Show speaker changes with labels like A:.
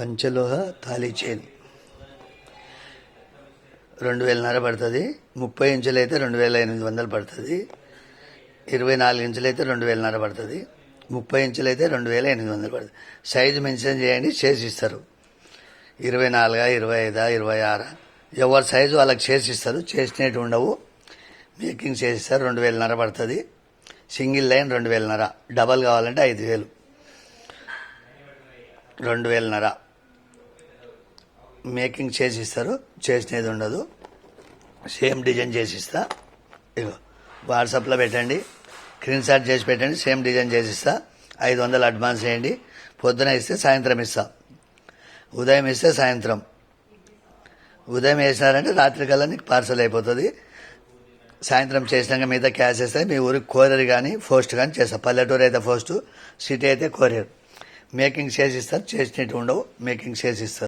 A: పంచలోహ thali chain. రెండు వేలన్నర పడుతుంది. ముప్పై ఇంచులు అయితే రెండు వేల ఎనిమిది వందలు పడుతుంది. ఇరవై నాలుగు ఇంచులు అయితే రెండు వేలన్నర పడుతుంది. ముప్పై ఇంచులు అయితే రెండు వేల ఎనిమిది వందలు పడుతుంది. సైజు మెన్షన్ చేయండి చేసి ఇస్తారు. ఇరవై నాలుగా ఇరవై ఐదా ఇరవై ఆరా? ఎవరి సైజు వాళ్ళకి చేసి ఇస్తారు. చేసినట్టు ఉండవు. మేకింగ్ చేసిస్తారు రెండు వేలన్నర పడుతుంది. సింగిల్ లైన్ రెండు వేలన్నర డబల్ కావాలంటే ఐదు వేలు. రెండు వేలన్నర మేకింగ్ చేసి ఇస్తారు చేసినది ఉండదు. సేమ్ డిజైన్ చేసి ఇస్తా ఇగో వాట్సాప్లో పెట్టండి. స్క్రీన్ షాట్ చేసి పెట్టండి సేమ్ డిజైన్ చేసి ఇస్తా ఐదు వందలు అడ్వాన్స్ చేయండి పొద్దున ఇస్తే సాయంత్రం ఇస్తా. ఉదయం ఇస్తే సాయంత్రం. ఉదయం వేసినారంటే రాత్రికల్లా నీకు పార్సల్ అయిపోతుంది. సాయంత్రం చేసినాక మిగతా క్యాష్ వేస్తే మీ ఊరికి కోరియర్ కానీ పోస్ట్ కానీ చేస్తా. పల్లెటూరు అయితే పోస్ట్ సిటీ అయితే కోరియర్. మేకింగ్ చేసి ఇస్తారు చేసినట్టు ఉండవు. మేకింగ్ చేసి ఇస్తారు